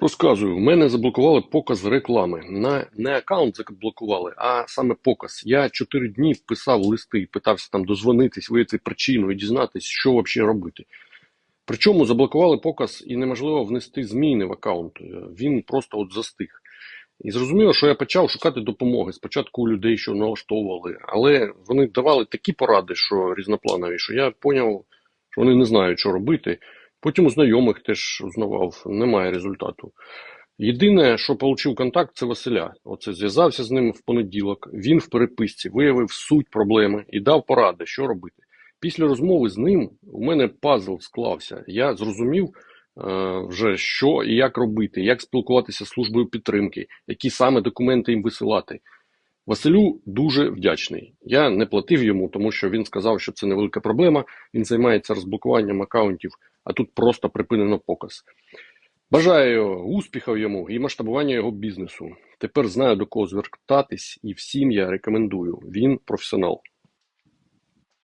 Розказую, в мене заблокували показ реклами. На не аккаунт заблокували, а саме показ. Я чотири дні писав листи і питався там дозвонитись, виявити причину і дізнатись, що взагалі робити. Причому заблокували показ і неможливо внести зміни в аккаунт. Е, Він просто от застиг. І зрозуміло, що я почав шукати допомоги. Спочатку у людей, що налаштовували, але вони давали такі поради, що різнопланові, що я зрозумів, що вони не знають, що робити. Потім у знайомих теж узнавав, немає результату. Єдине, що отримав контакт, це Василя. Оце зв'язався з ним в понеділок. Він в переписці виявив суть проблеми і дав поради, що робити. Після розмови з ним у мене пазл склався. Я зрозумів е, вже що і як робити, як спілкуватися з службою підтримки, які саме документи їм висилати. Василю дуже вдячний. Я не платив йому, тому що він сказав, що це невелика проблема. Він займається розблокуванням акаунтів, а тут просто припинено показ. Бажаю успіхів йому і масштабування його бізнесу. Тепер знаю до кого звертатись, і всім я рекомендую. Він професіонал.